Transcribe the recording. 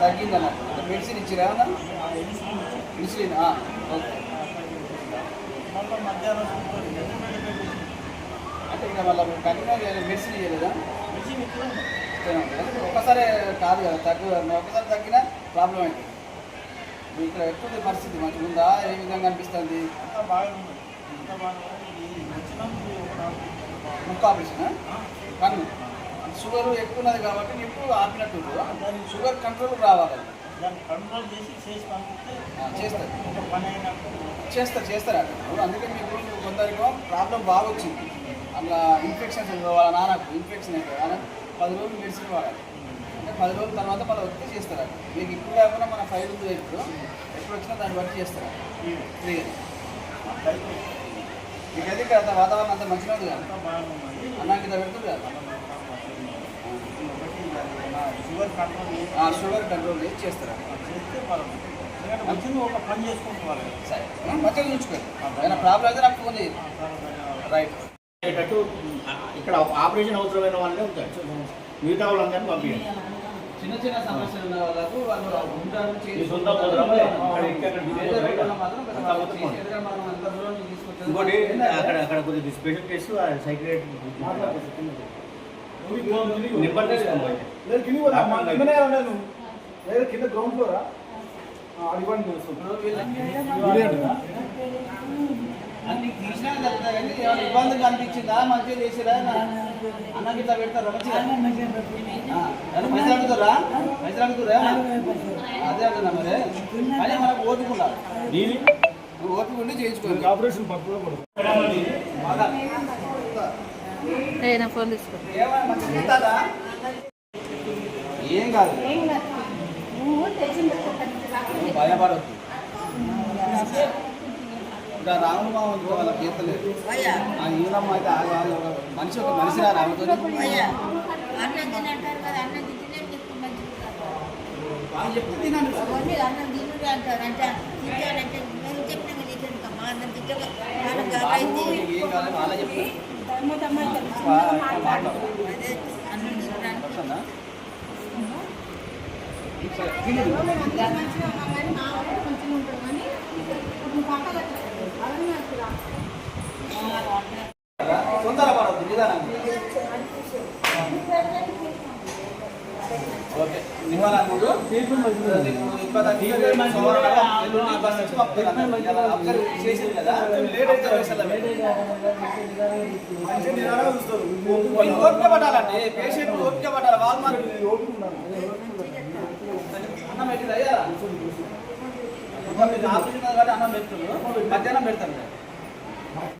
తగ్గిందన్న medicine ఇచ్చిరా insulin okay అంటే ఇక మళ్ళీ కంటిన్యూ మెడిసిన్ ఇవ్వలేదా మెడిసిన్ ఉంటుంది. ఒక్కసారి కాదు కదా తగ్గు ఒకసారి తగ్గినా ప్రాబ్లం ఏంటి? మీకు ఇక్కడ ఎట్లుంది పరిస్థితి? మంచిగా ఉందా? ఏ విధంగా అనిపిస్తుంది? ముక్కు ఆపరేషన్ కన్ను. షుగర్ ఎక్కువ ఉన్నది కాబట్టి నీకు ఆపినట్టు షుగర్ కంట్రోల్ రావాలి. కంట్రోల్ చేసి చేస్తారు. చేస్తారు చేస్తారు. అందుకే మీకు కొందరికి ప్రాబ్లం బాగా వచ్చింది. అందులో ఇన్ఫెక్షన్స్ వాళ్ళ నాన్నకు ఇన్ఫెక్షన్ అయిపోయి ఆయన పది రోజులు మెడిసిన్ వాడాలి. అంటే పది రోజుల తర్వాత మళ్ళీ వచ్చి చేస్తారు. మీకు ఇప్పుడు కాకుండా మన ఫైల్ ఉంది ఇప్పుడు. ఎప్పుడు వచ్చినా దాన్ని బట్టి చేస్తారు. క్లియర్ మీకు అయితే ఇక్కడ అంత వాతావరణం అంత మంచిగా ఉంది కదా? అన్నాకి పెడుతుంది కదా? షుగర్ కంట్రోల్ చేసి చేస్తారు. ఒక పని చేసుకుంటున్నారు సరే మంచిగా చూసుకోండి ఏమైనా ప్రాబ్లం అయితే నాకు ఫోన్ చేయండి. రైట్ అయ్యేటట్టు ఇక్కడ ఆపరేషన్ అవసరమైన వాళ్ళే ఉంటారు. మిగతా వాళ్ళందరినీ పంపించండి చిన్న చిన్న సమస్యలు ఉన్న వాళ్ళకు వాళ్ళు ఉంటారు. ఇంకోటి అక్కడ అక్కడ కొద్దిగా స్పెషల్ నెంబర్ తీసుకోండి లేదు కింద గ్రౌండ్ ఫ్లోరా అడిగండి తీసినా కదా ఏమైనా ఇబ్బందిగా అనిపించిందా? మంచిగా చేసిరా? అన్నకి ఇట్లా పెడతారా? మంచిగా? ఆ, ఏమన్నా పైసలు అడుగుతారా? పైసలు అడుగుతారా? అదే మరి. మనకు ఓపిక ఉండాలి దీని? ఓపిక ఉండి చేయించుకోవాలి ఆపరేషన్ పట్టులో కూడా బాగా. ఏ ఫోన్ తీసుకో. కాదు. భయపడద్దు. ఇంకా రాముడు మామ ఉంది వాళ్ళకి చేస్తలేదు ఆ ఈనమ్మ అయితే ఆగు. మనిషి ఒక మనిషి రా రాముతో అన్నం వాళ్ళు వాళ్ళే తినడానికి. వస్తుందా? నిదానంగా ఓకే మూడు చేసింది కదా లేట్ అయితే ఓపిక పట్టాలండి పేషెంట్ ఓపిక పట్టాలి వాళ్ళు మరి అన్నం ఆఫీస్ అయ్యా ఆపరేషన్ కాబట్టి అన్నం పెడుతున్నారు మధ్యాహ్నం పెడతాను